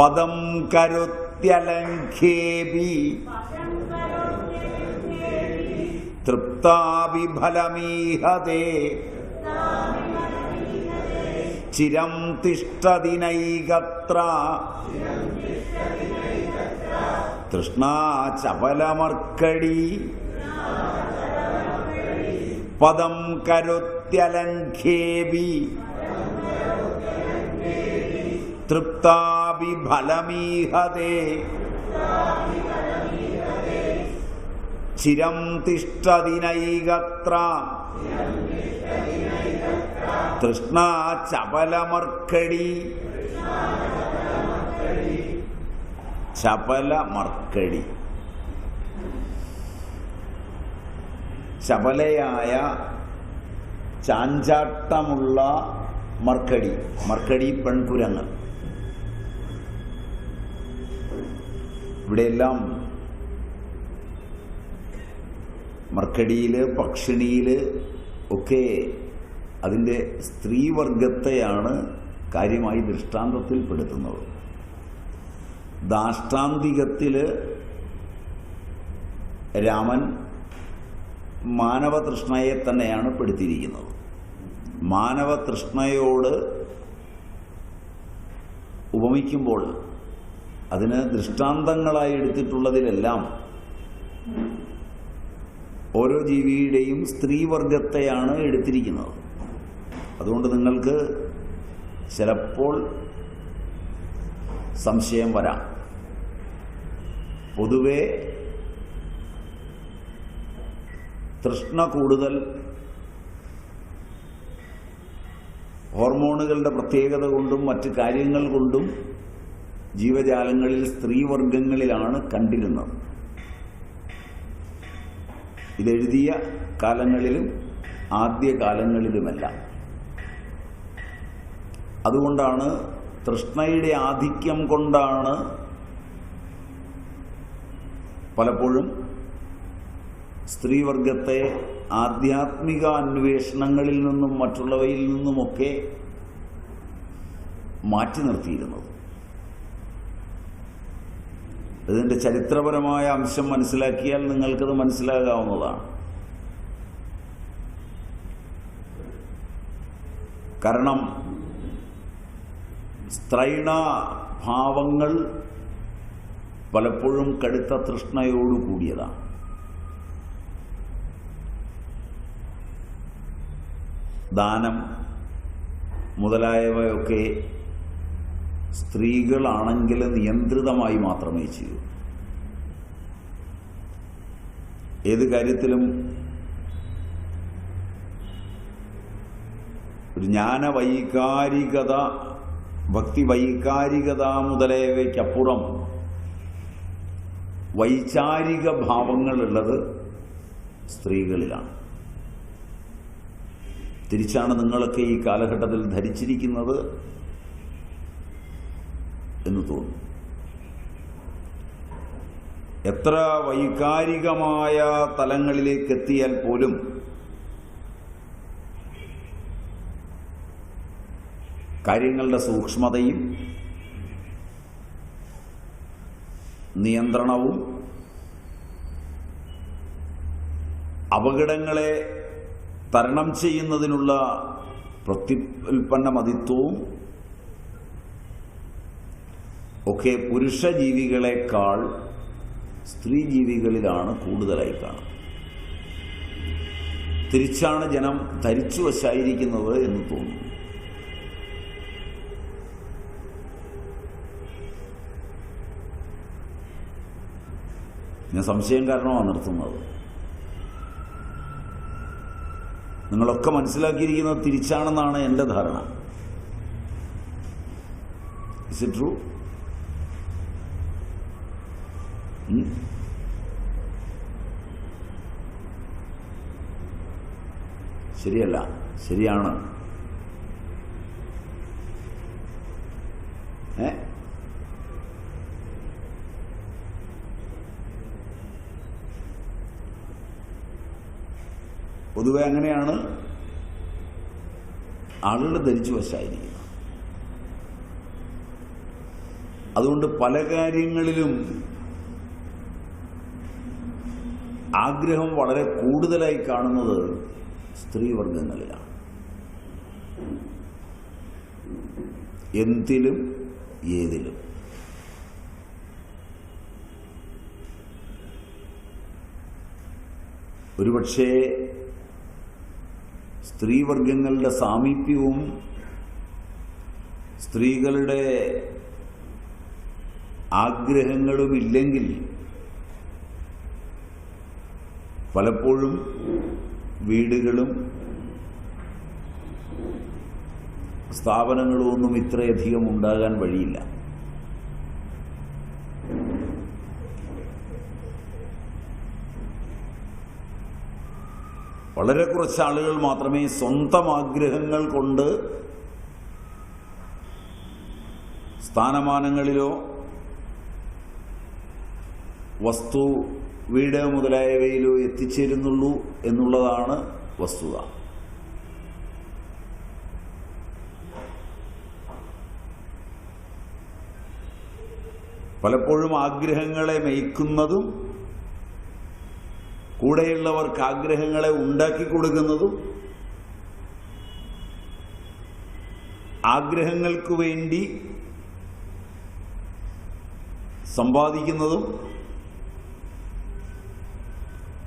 പദം കരുത്യലംഘേബി തൃപ്താവിഫലമീഹതേ ചിരം തിഷ്ടതിനൈകത്ര. തൃഷ്ണാചപലമർക്കടി പദം കരുത്യലംഘേബി തൃപ്താപി ചിരം തിഷ്ടതിനൈകത്ര. തൃഷ്ണാചപലമർക്കടി ചപലമർക്കടി. ചപലയായ ചാഞ്ചാട്ടമുള്ള മർക്കടി. മർക്കടി പെൺകുരങ്ങ് ഇവിടെയെല്ലാം മർക്കടിയിൽ പക്ഷിണിയിൽ ഒക്കെ അതിന്റെ സ്ത്രീവർഗത്തെയാണ് കാര്യമായി ദൃഷ്ടാന്തത്തിൽപ്പെടുത്തുന്നത്. ദാഷ്ടാന്തികത്തിൽ രാമൻ മാനവതൃഷ്ണയെ തന്നെയാണ് പെടുത്തിയിരിക്കുന്നത്. മാനവതൃഷ്ണയോട് ഉപമിക്കുമ്പോൾ അതിന് ദൃഷ്ടാന്തങ്ങളായി എടുത്തിട്ടുള്ളതിലെല്ലാം ഓരോ ജീവിയുടെയും സ്ത്രീവർഗത്തെയാണ് എടുത്തിരിക്കുന്നത്. അതുകൊണ്ട് നിങ്ങൾക്ക് ചിലപ്പോൾ സംശയം വരാം. പൊതുവെ തൃഷ്ണ കൂടുതൽ ഹോർമോണുകളുടെ പ്രത്യേകത കൊണ്ടും മറ്റ് കാര്യങ്ങൾ കൊണ്ടും ജീവജാലങ്ങളിൽ സ്ത്രീവർഗങ്ങളിലാണ് കണ്ടിരുന്നത്. ഇതെഴുതിയ കാലങ്ങളിലും ആദ്യ കാലങ്ങളിലുമെല്ലാം അതുകൊണ്ടാണ് തൃഷ്ണയുടെ ആധിക്യം കൊണ്ടാണ് പലപ്പോഴും സ്ത്രീവർഗത്തെ ആധ്യാത്മിക അന്വേഷണങ്ങളിൽ നിന്നും മറ്റുള്ളവയിൽ നിന്നുമൊക്കെ മാറ്റി നിർത്തിയിരുന്നത്. ഇതിന്റെ ചരിത്രപരമായ അംശം മനസ്സിലാക്കിയാൽ നിങ്ങൾക്കത് മനസ്സിലാകാവുന്നതാണ്. കാരണം സ്ത്രൈണ ഭാവങ്ങൾ പലപ്പോഴും കടുത്ത തൃഷ്ണയോടു കൂടിയതാണ്. ദാനം മുതലായവയൊക്കെ സ്ത്രീകളാണെങ്കിൽ നിയന്ത്രിതമായി മാത്രമേ ചെയ്യൂ. ഏത് കാര്യത്തിലും ഒരു ജ്ഞാനവൈകാരികത ഭക്തി വൈകാരികത മുതലായവയ്ക്കപ്പുറം വൈചാരിക ഭാവങ്ങളുള്ളത് സ്ത്രീകളിലാണ്. തിരിച്ചാണ് നിങ്ങളൊക്കെ ഈ കാലഘട്ടത്തിൽ ധരിച്ചിരിക്കുന്നത് എന്ന് തോന്നും. എത്ര വൈകാരികമായ തലങ്ങളിലേക്ക് എത്തിയാൽ പോലും കാര്യങ്ങളുടെ സൂക്ഷ്മതയും നിയന്ത്രണവും അപകടങ്ങളെ തരണം ചെയ്യുന്നതിനുള്ള പ്രത്യുൽപ്പന്ന മതിത്വവും ഒക്കെ പുരുഷ ജീവികളെക്കാൾ സ്ത്രീ ജീവികളിലാണ് കൂടുതലായി കാണുന്നത്. തിരിച്ചാണ് ജനം ധരിച്ചു വശായിരിക്കുന്നത് എന്ന് തോന്നുന്നു. ഞാൻ സംശയം കാരണമാണ് നിർത്തുന്നത്. നിങ്ങളൊക്കെ മനസ്സിലാക്കിയിരിക്കുന്നത് തിരിച്ചാണെന്നാണ് എന്റെ ധാരണ. ഇസ് ഇറ്റ് ട്രൂ ശരിയല്ല ശരിയാണ്. ഏ? പൊതുവെ അങ്ങനെയാണ്. ആളുകൾ ധരിച്ചു വശായിരിക്കുന്നത്. അതുകൊണ്ട് പല കാര്യങ്ങളിലും ആഗ്രഹം വളരെ കൂടുതലായി കാണുന്നത് സ്ത്രീവർഗങ്ങളിലാണ്. എന്തിലും ഏതിലും. ഒരുപക്ഷേ സ്ത്രീവർഗങ്ങളുടെ സാമീപ്യവും സ്ത്രീകളുടെ ആഗ്രഹങ്ങളും ഇല്ലെങ്കിൽ പലപ്പോഴും വീടുകളും സ്ഥാപനങ്ങളും ഒന്നും ഇത്രയധികം ഉണ്ടാകാൻ വഴിയില്ല. വളരെ കുറച്ച് ആളുകൾ മാത്രമേ സ്വന്തം ആഗ്രഹങ്ങൾ കൊണ്ട് സ്ഥാനമാനങ്ങളിലോ വസ്തു വീട് മുതലായവയിലോ എത്തിച്ചേരുന്നുള്ളൂ എന്നുള്ളതാണ് വസ്തുത. പലപ്പോഴും ആഗ്രഹങ്ങളെ മേയ്ക്കുന്നതും കൂടെയുള്ളവർക്ക് ആഗ്രഹങ്ങളെ ഉണ്ടാക്കി കൊടുക്കുന്നതും ആഗ്രഹങ്ങൾക്ക് വേണ്ടി സമ്പാദിക്കുന്നതും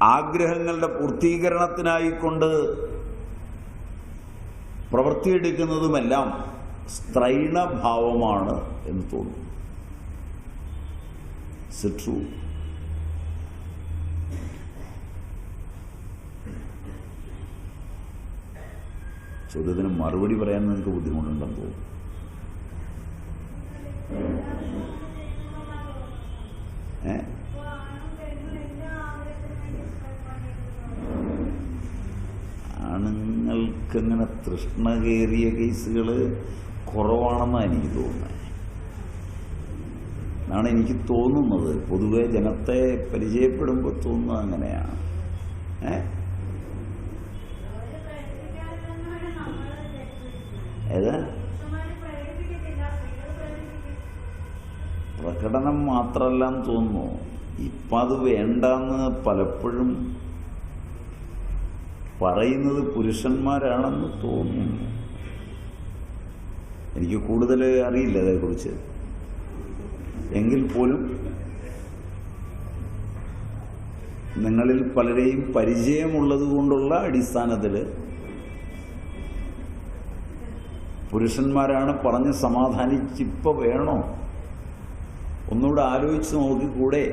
ആഗ്രഹങ്ങളുടെ പൂർത്തീകരണത്തിനായിക്കൊണ്ട് പ്രവൃത്തിയെടുക്കുന്നതുമെല്ലാം സ്ത്രൈണഭാവമാണ് എന്ന് തോന്നുന്നു. ചോദ്യത്തിന് മറുപടി പറയാൻ നിങ്ങൾക്ക് ബുദ്ധിമുട്ടുണ്ടെന്ന് തോന്നുന്നു. ഏ ആണുങ്ങൾക്കങ്ങനെ തൃഷ്ണ കയറിയ കേസുകൾ കുറവാണെന്നാണ് എനിക്ക് തോന്നുന്നത്. എന്നാണ് എനിക്ക് തോന്നുന്നത്. പൊതുവെ ജനത്തെ പരിചയപ്പെടുമ്പോൾ തോന്നുന്നത് അങ്ങനെയാണ്. ഏ? ഏതാ? പ്രകടനം മാത്രമല്ല തോന്നുന്നു. ഇപ്പം അത് വേണ്ടെന്ന് പലപ്പോഴും പറയുന്നത് പുരുഷന്മാരാണെന്ന് തോന്നുന്നു. എനിക്ക് കൂടുതൽ അറിയില്ല അതേക്കുറിച്ച്. എങ്കിൽ പോലും നിങ്ങളിൽ പലരെയും പരിചയമുള്ളത് കൊണ്ടുള്ള അടിസ്ഥാനത്തിൽ പുരുഷന്മാരാണ് പറഞ്ഞ് സമാധാനിച്ചിപ്പോ വേണോ? ഒന്നുകൂടെ ആലോചിച്ച് നോക്കിക്കൂടെ?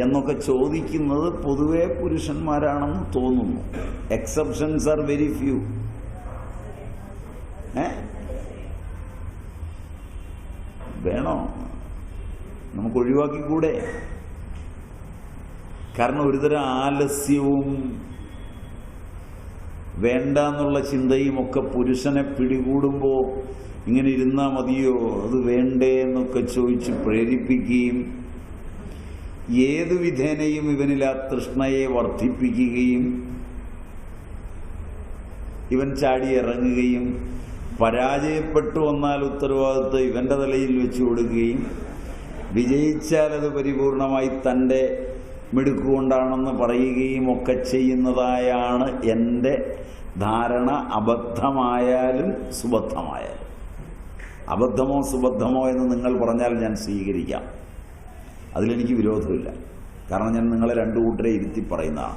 എന്നൊക്കെ ചോദിക്കുന്നത് പൊതുവെ പുരുഷന്മാരാണെന്ന് തോന്നുന്നു. എക്സെപ്ഷൻസ് ആർ വെരി ഫ്യൂ ഏ? വേണോ? നമുക്ക് ഒഴിവാക്കിക്കൂടെ? കാരണം ഒരുതരം ആലസ്യവും വേണ്ട എന്നുള്ള ചിന്തയും ഒക്കെ പുരുഷനെ പിടികൂടുമ്പോൾ ഇങ്ങനെ ഇരുന്നാൽ മതിയോ? അത് വേണ്ടേ എന്നൊക്കെ ചോദിച്ച് പ്രേരിപ്പിക്കുകയും ഏതു വിധേനയും ഇവനിൽ ആ തൃഷ്ണയെ വർദ്ധിപ്പിക്കുകയും ഇവൻ ചാടി ഇറങ്ങുകയും പരാജയപ്പെട്ടു വന്നാൽ ഉത്തരവാദിത്വം ഇവന്റെ തലയിൽ വെച്ചു കൊടുക്കുകയും വിജയിച്ചാൽ അത് പരിപൂർണമായി തന്റെ മിടുക്കുകൊണ്ടാണെന്ന് പറയുകയും ഒക്കെ ചെയ്യുന്നതായാണ് എന്റെ ധാരണ. അബദ്ധമായാലും സുബദ്ധമായാലും. അബദ്ധമോ സുബദ്ധമോ എന്ന് നിങ്ങൾ പറഞ്ഞാൽ ഞാൻ സ്വീകരിക്കാം. അതിലെനിക്ക് വിരോധമില്ല. കാരണം ഞാൻ നിങ്ങളെ രണ്ടു കൂട്ടരെ ഇരുത്തി പറയുന്നതാണ്.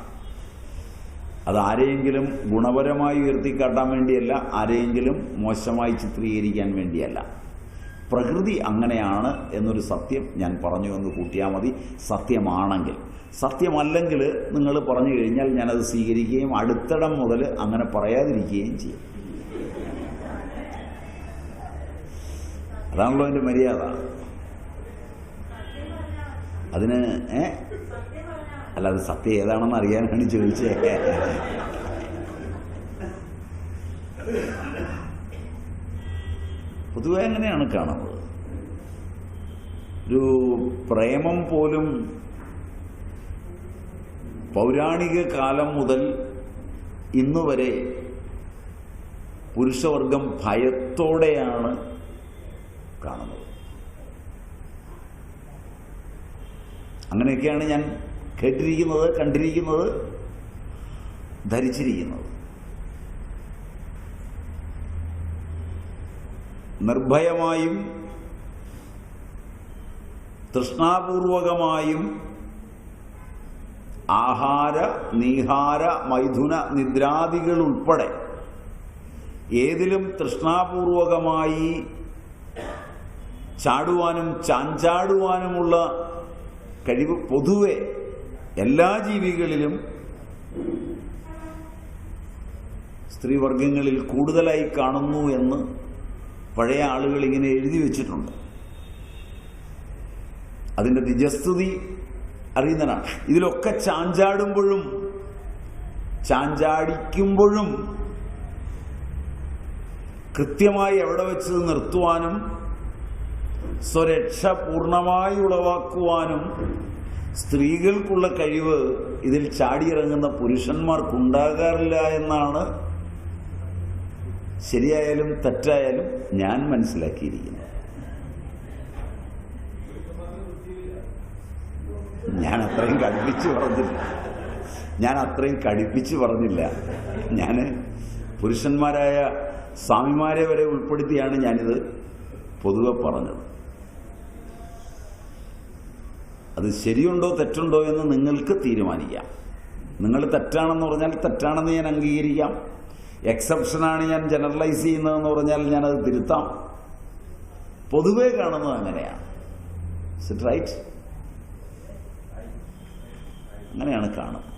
അത് ആരെയെങ്കിലും ഗുണപരമായി ഉയർത്തിക്കാട്ടാൻ വേണ്ടിയല്ല ആരെയെങ്കിലും മോശമായി ചിത്രീകരിക്കാൻ വേണ്ടിയല്ല. പ്രകൃതി അങ്ങനെയാണ് എന്നൊരു സത്യം ഞാൻ പറഞ്ഞു എന്ന് കൂട്ടിയാൽ മതി. സത്യമാണെങ്കിൽ. സത്യമല്ലെങ്കിൽ നിങ്ങൾ പറഞ്ഞു കഴിഞ്ഞാൽ ഞാനത് സ്വീകരിക്കുകയും അടുത്തിടം മുതൽ അങ്ങനെ പറയാതിരിക്കുകയും ചെയ്യും. അതാണല്ലോ എന്റെ മര്യാദ. അതിന് ഏ? അല്ല അത് സത്യം ഏതാണെന്ന് അറിയാനാണ് ചോദിച്ചേ. പൊതുവെ അങ്ങനെയാണ് കാണുന്നത്. ഒരു പ്രേമം പോലും പൗരാണിക കാലം മുതൽ ഇന്ന് വരെ പുരുഷവർഗം ഭയത്തോടെയാണ് കാണുന്നത്. അങ്ങനെയൊക്കെയാണ് ഞാൻ കേട്ടിരിക്കുന്നത് കണ്ടിരിക്കുന്നത് ധരിച്ചിരിക്കുന്നത്. നിർഭയമായും തൃഷ്ണാപൂർവകമായും ആഹാര നീഹാര മൈഥുന നിദ്രാദികൾ ഉൾപ്പെടെ ഏതിലും തൃഷ്ണാപൂർവകമായി ചാടുവാനും ചാഞ്ചാടുവാനുമുള്ള കഴിവ് പൊതുവെ എല്ലാ ജീവികളിലും സ്ത്രീവർഗങ്ങളിൽ കൂടുതലായി കാണുന്നു എന്ന് പഴയ ആളുകൾ ഇങ്ങനെ എഴുതി വെച്ചിട്ടുണ്ട്. അതിന്റെ നിജസ്തുതി അറിയുന്നതാണ്. ഇതിലൊക്കെ ചാഞ്ചാടുമ്പോഴും ചാഞ്ചാടിക്കുമ്പോഴും കൃത്യമായി എവിടെ വെച്ച് നിർത്തുവാനും സ്വരക്ഷ പൂർണമായി ഉളവാക്കുവാനും സ്ത്രീകൾക്കുള്ള കഴിവ് ഇതിൽ ചാടിയിറങ്ങുന്ന പുരുഷന്മാർക്കുണ്ടാകാറില്ല എന്നാണ് ശരിയായാലും തെറ്റായാലും ഞാൻ മനസ്സിലാക്കിയിരിക്കുന്നത്. ഞാൻ അത്രയും കടുപ്പിച്ച് പറഞ്ഞില്ല. ഞാൻ അത്രയും കടുപ്പിച്ച് പറഞ്ഞില്ല. ഞാൻ പുരുഷന്മാരായ സ്വാമിമാരെ വരെ ഉൾപ്പെടുത്തിയാണ് ഞാനിത് പൊതുവെ പറഞ്ഞത്. അത് ശരിയുണ്ടോ തെറ്റുണ്ടോ എന്ന് നിങ്ങൾക്ക് തീരുമാനിക്കാം. നിങ്ങൾ തെറ്റാണെന്ന് പറഞ്ഞാൽ തെറ്റാണെന്ന് ഞാൻ അംഗീകരിക്കാം. എക്സെപ്ഷനാണ് ഞാൻ ജനറലൈസ് ചെയ്യുന്നതെന്ന് പറഞ്ഞാൽ ഞാനത് തിരുത്താം. പൊതുവേ കാണുന്നത് അങ്ങനെയാണ്. റൈറ്റ് അങ്ങനെയാണ് കാണുന്നത്.